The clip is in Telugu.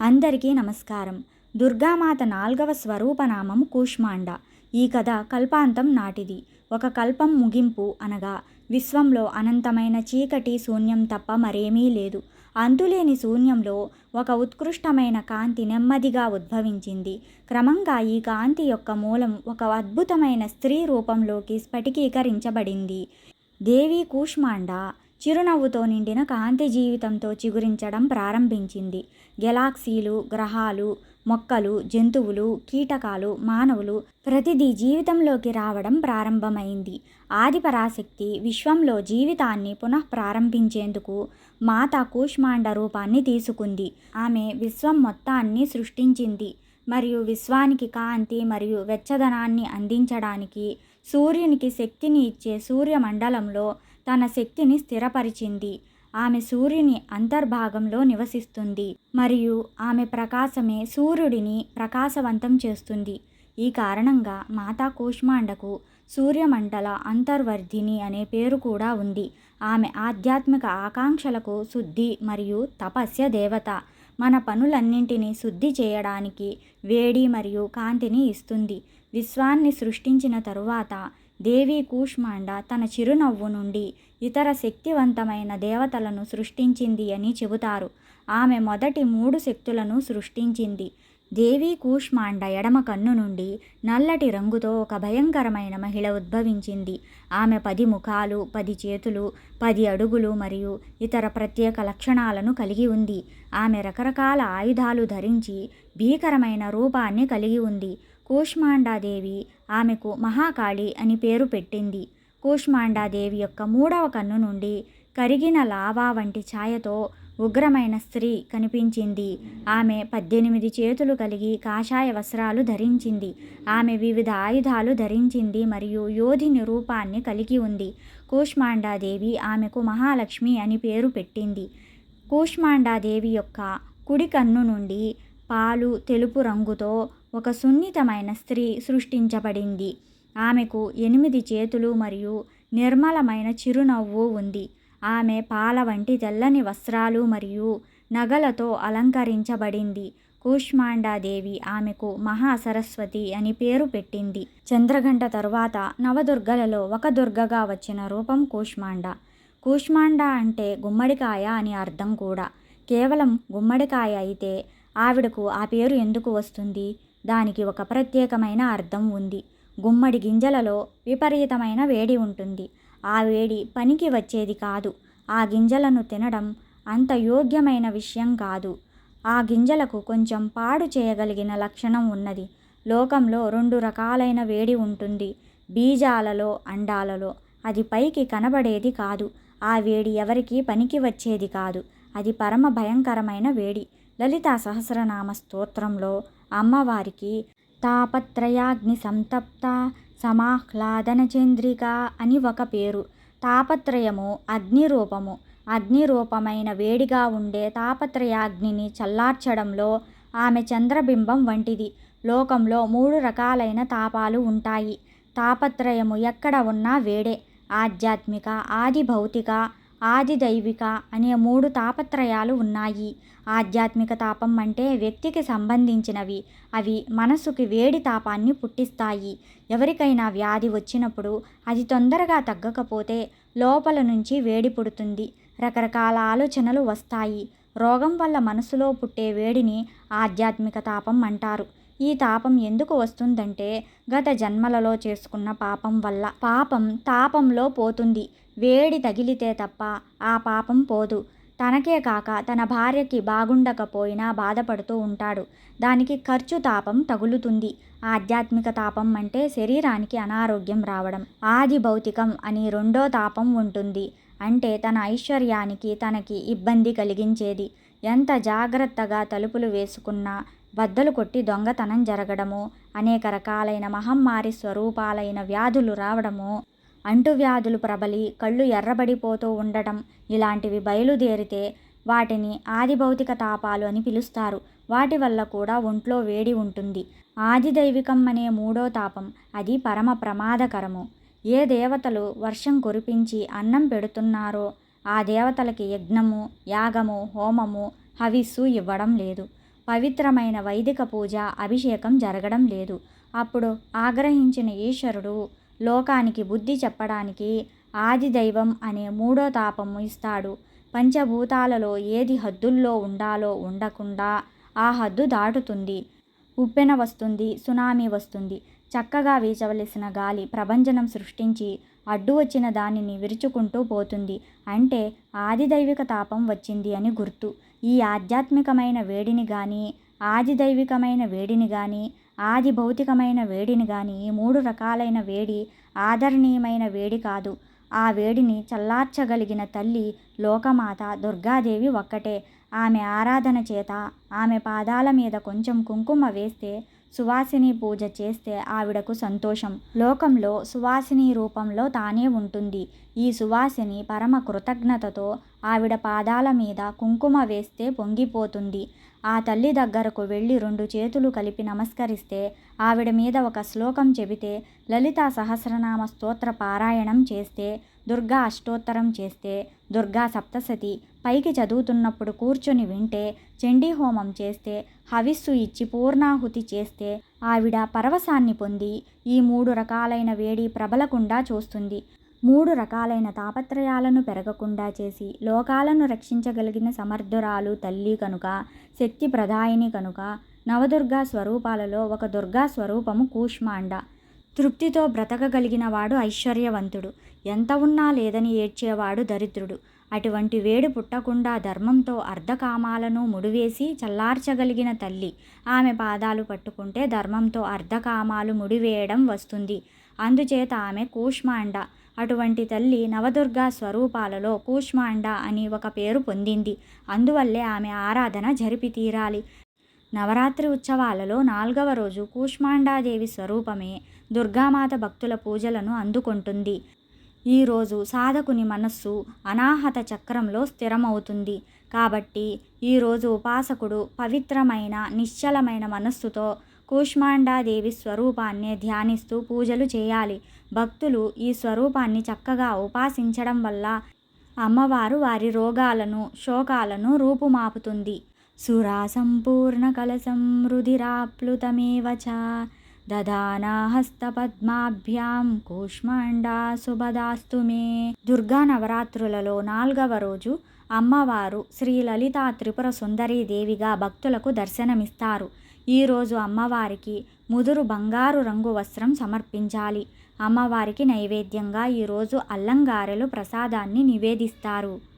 అందరికీ నమస్కారం. దుర్గామాత నాల్గవ స్వరూపనామం కూష్మాండ. ఈ కథ కల్పాంతం నాటిది. ఒక కల్పం ముగింపు అనగా విశ్వంలో అనంతమైన చీకటి శూన్యం తప్ప మరేమీ లేదు. అంతులేని శూన్యంలో ఒక ఉత్కృష్టమైన కాంతి నెమ్మదిగా ఉద్భవించింది. క్రమంగా ఈ కాంతి యొక్క మూలం ఒక అద్భుతమైన స్త్రీ రూపంలోకి స్ఫటికీకరించబడింది. దేవి కూష్మాండ చిరునవ్వుతో నిండిన కాంతి జీవితంతో చిగురించడం ప్రారంభించింది. గెలాక్సీలు గ్రహాలు మొక్కలు జంతువులు కీటకాలు మానవులు ప్రతిదీ జీవితంలోకి రావడం ప్రారంభమైంది. ఆది పరాశక్తి విశ్వంలో జీవితాన్ని పునః ప్రారంభించేందుకు మాత కూష్మాండ రూపాన్ని తీసుకుంది. ఆమె విశ్వం మొత్తాన్ని సృష్టించింది. మరియు విశ్వానికి కాంతి మరియు వెచ్చదనాన్ని అందించడానికి సూర్యునికి శక్తిని ఇచ్చే సూర్యమండలంలో తన శక్తిని స్థిరపరిచింది. ఆమె సూర్యుని అంతర్భాగంలో నివసిస్తుంది. మరియు ఆమె ప్రకాశమే సూర్యుడిని ప్రకాశవంతం చేస్తుంది. ఈ కారణంగా మాతా కూష్మాండకు సూర్యమండల అంతర్వర్ధిని అనే పేరు కూడా ఉంది. ఆమె ఆధ్యాత్మిక ఆకాంక్షలకు శుద్ధి మరియు తపస్య దేవత. మన పనులన్నింటినీ శుద్ధి చేయడానికి వేడి మరియు కాంతిని ఇస్తుంది. విశ్వాన్ని సృష్టించిన తరువాత దేవి కూష్మాండ తన చిరునవ్వు నుండి ఇతర శక్తివంతమైన దేవతలను సృష్టించింది అని చెబుతారు. ఆమె మొదటి మూడు శక్తులను సృష్టించింది. దేవి కూష్మాండ ఎడమ కన్ను నుండి నల్లటి రంగుతో ఒక భయంకరమైన మహిళ ఉద్భవించింది. ఆమె పది ముఖాలు పది చేతులు పది అడుగులు మరియు ఇతర ప్రత్యేక లక్షణాలను కలిగి ఉంది. ఆమె రకరకాల ఆయుధాలు ధరించి భీకరమైన రూపాన్ని కలిగి ఉంది. కూష్మాండాదేవి ఆమెకు మహాకాళి అని పేరు పెట్టింది. కూష్మాండాదేవి యొక్క మూడవ కన్ను నుండి కరిగిన లావా వంటి ఛాయతో ఉగ్రమైన స్త్రీ కనిపించింది. ఆమె పద్దెనిమిది చేతులు కలిగి కాషాయ వస్త్రాలు ధరించింది. ఆమె వివిధ ఆయుధాలు ధరించింది మరియు యోధిని రూపాన్ని కలిగి ఉంది. కూష్మాండాదేవి ఆమెకు మహాలక్ష్మి అని పేరు పెట్టింది. కూష్మాండాదేవి యొక్క కుడి కన్ను నుండి పాలు తెలుపు రంగుతో ఒక సున్నితమైన స్త్రీ సృష్టించబడింది. ఆమెకు ఎనిమిది చేతులు మరియు నిర్మలమైన చిరునవ్వు ఉంది. ఆమె పాల వంటి తెల్లని వస్త్రాలు మరియు నగలతో అలంకరించబడింది. కూష్మాండాదేవి ఆమెకు మహాసరస్వతి అని పేరు పెట్టింది. చంద్రఘంట తరువాత నవదుర్గలలో ఒక దుర్గగా వచ్చిన రూపం కూష్మాండ. కూష్మాండ అంటే గుమ్మడికాయ అని అర్థం కూడా. కేవలం గుమ్మడికాయ అయితే ఆవిడకు ఆ పేరు ఎందుకు వస్తుంది? దానికి ఒక ప్రత్యేకమైన అర్థం ఉంది. గుమ్మడి గింజలలో విపరీతమైన వేడి ఉంటుంది. ఆ వేడి పనికి వచ్చేది కాదు. ఆ గింజలను తినడం అంత యోగ్యమైన విషయం కాదు. ఆ గింజలకు కొంచెం పాడు చేయగలిగిన లక్షణం ఉన్నది. లోకంలో రెండు రకాలైన వేడి ఉంటుంది. బీజాలలో అండాలలో. అది పైకి కనబడేది కాదు. ఆ వేడి ఎవరికి పనికి వచ్చేది కాదు. అది పరమ భయంకరమైన వేడి. లలిత సహస్రనామ స్తోత్రంలో అమ్మవారికి తాపత్రయాగ్ని సంతప్త సమాహ్లాదన చంద్రిక అని ఒక పేరు. తాపత్రయము అగ్ని రూపము అగ్ని రూపమైన వేడిగా ఉండే తాపత్రయాగ్నిని చల్లార్చడంలో ఆమె చంద్రబింబం వంటిది. లోకంలో మూడు రకాలైన తాపాలు ఉంటాయి. తాపత్రయము ఎక్కడ ఉన్నా వేడే. ఆధ్యాత్మిక ఆది భౌతిక ఆది దైవిక అనే మూడు తాపత్రయాలు ఉన్నాయి. ఆధ్యాత్మిక తాపం అంటే వ్యక్తికి సంబంధించినవి. అవి మనసుకి వేడి తాపాన్ని పుట్టిస్తాయి. ఎవరికైనా వ్యాధి వచ్చినప్పుడు అది తొందరగా తగ్గకపోతే లోపల నుంచి వేడి పుడుతుంది. రకరకాల ఆలోచనలు వస్తాయి. రోగం వల్ల మనసులో పుట్టే వేడిని ఆధ్యాత్మిక తాపం అంటారు. ఈ తాపం ఎందుకు వస్తుందంటే గత జన్మలలో చేసుకున్న పాపం వల్ల. పాపం తాపంలో పోతుంది. వేడి తగిలితే తప్ప ఆ పాపం పోదు. తనకే కాక తన భార్యకి బాగుండకపోయినా బాధపడుతూ ఉంటాడు. దానికి ఖర్చు తాపం తగులుతుంది. ఆధ్యాత్మిక తాపం అంటే శరీరానికి అనారోగ్యం రావడం. ఆది భౌతికం అని రెండో తాపం ఉంటుంది. అంటే తన ఐశ్వర్యానికి తనకి ఇబ్బంది కలిగించేది. ఎంత జాగ్రత్తగా తలుపులు వేసుకున్నా బద్దలు కొట్టి దొంగతనం జరగడము అనేక రకాలైన మహమ్మారి స్వరూపాలైన వ్యాధులు రావడము అంటువ్యాధులు ప్రబలి కళ్ళు ఎర్రబడిపోతూ ఉండటం ఇలాంటివి బయలుదేరితే వాటిని ఆదిభౌతిక తాపాలు అని పిలుస్తారు. వాటి వల్ల కూడా ఒంట్లో వేడి ఉంటుంది. ఆది దైవికం అనే మూడో తాపం అది పరమ ప్రమాదకరము. ఏ దేవతలు వర్షం కురిపించి అన్నం పెడుతున్నారో ఆ దేవతలకి యజ్ఞము యాగము హోమము హవిస్సు ఇవ్వడం లేదు. పవిత్రమైన వైదిక పూజ అభిషేకం జరగడం లేదు. అప్పుడు ఆగ్రహించిన ఈశ్వరుడు లోకానికి బుద్ధి చెప్పడానికి ఆదిదైవం అనే మూడో తాపము ఇస్తాడు. పంచభూతాలలో ఏది హద్దుల్లో ఉండాలో ఉండకుండా ఆ హద్దు దాటుతుంది. ఉప్పెన వస్తుంది సునామీ వస్తుంది. చక్కగా వీచవలసిన గాలి ప్రభంజనం సృష్టించి అడ్డు వచ్చిన దానిని విరుచుకుంటూ పోతుంది. అంటే ఆదిదైవిక తాపం వచ్చింది అని గుర్తు. ఈ ఆధ్యాత్మికమైన వేడిని కానీ ఆది దైవికమైన వేడిని కానీ ఆది భౌతికమైన వేడిని కానీ ఈ మూడు రకాలైన వేడి ఆదరణీయమైన వేడి కాదు. ఆ వేడిని చల్లార్చగలిగిన తల్లి లోకమాత దుర్గాదేవి ఒక్కటే. ఆమె ఆరాధన చేత ఆమె పాదాల మీద కొంచెం కుంకుమ వేస్తే సువాసిని పూజ చేస్తే ఆవిడకు సంతోషం. లోకంలో సువాసిని రూపంలో తానే ఉంటుంది. ఈ సువాసిని పరమ కృతజ్ఞతతో ఆవిడ పాదాల మీద కుంకుమ వేస్తే పొంగిపోతుంది. ఆ తల్లి దగ్గరకు వెళ్ళి రెండు చేతులు కలిపి నమస్కరిస్తే ఆవిడ మీద ఒక శ్లోకం చెబితే లలితా సహస్రనామ స్తోత్ర పారాయణం చేస్తే దుర్గా అష్టోత్తరం చేస్తే దుర్గా సప్తసతి పైకి చదువుతున్నప్పుడు కూర్చొని వింటే చండీ హోమం చేస్తే హవిస్సు ఇచ్చి పూర్ణాహుతి చేస్తే ఆవిడ పరవశాన్ని పొంది ఈ మూడు రకాలైన వేడి ప్రబలకుండా చూస్తుంది. మూడు రకాలైన తాపత్రయాలను పెరగకుండా చేసి లోకాలను రక్షించగలిగిన సమర్థురాలు తల్లి కనుక శక్తి ప్రదాయిని కనుక నవదుర్గా స్వరూపాలలో ఒక దుర్గా స్వరూపము కూష్మాండ. తృప్తితో బ్రతకగలిగిన వాడు ఐశ్వర్యవంతుడు. ఎంత ఉన్నా లేదని ఏడ్చేవాడు దరిద్రుడు. అటువంటి వేడు పుట్టకుండా ధర్మంతో అర్ధకామాలను ముడివేసి చల్లార్చగలిగిన తల్లి ఆమె పాదాలు పట్టుకుంటే ధర్మంతో అర్ధకామాలు ముడివేయడం వస్తుంది. అందుచేత ఆమె కూష్మాండ. అటువంటి తల్లి నవదుర్గా స్వరూపాలలో కూష్మాండ అని ఒక పేరు పొందింది. అందువల్లే ఆమె ఆరాధన జరిపి తీరాలి. నవరాత్రి ఉత్సవాలలో నాల్గవ రోజు కూష్మాండాదేవి స్వరూపమే దుర్గామాత భక్తుల పూజలను అందుకుంటుంది. ఈరోజు సాధకుని మనస్సు అనాహత చక్రంలో స్థిరమవుతుంది. కాబట్టి ఈరోజు ఉపాసకుడు పవిత్రమైన నిశ్చలమైన మనస్సుతో కూష్మాండాదేవి స్వరూపాన్ని ధ్యానిస్తూ పూజలు చేయాలి. భక్తులు ఈ స్వరూపాన్ని చక్కగా ఉపాసించడం వల్ల అమ్మవారు వారి రోగాలను శోకాలను రూపుమాపుతుంది. సురా సంపూర్ణ కలసం రుధిరాప్లుతమేవ చ దదానా కూష్మాండా శుభదాస్తు మే. దుర్గా నవరాత్రులలో నాల్గవ రోజు అమ్మవారు శ్రీ లలితా త్రిపుర సుందరీ దేవిగా భక్తులకు దర్శనమిస్తారు. ఈరోజు అమ్మవారికి ముదురు బంగారు రంగు వస్త్రం సమర్పించాలి. అమ్మవారికి నైవేద్యంగా ఈరోజు అల్లంగారెలు ప్రసాదాన్ని నివేదిస్తారు.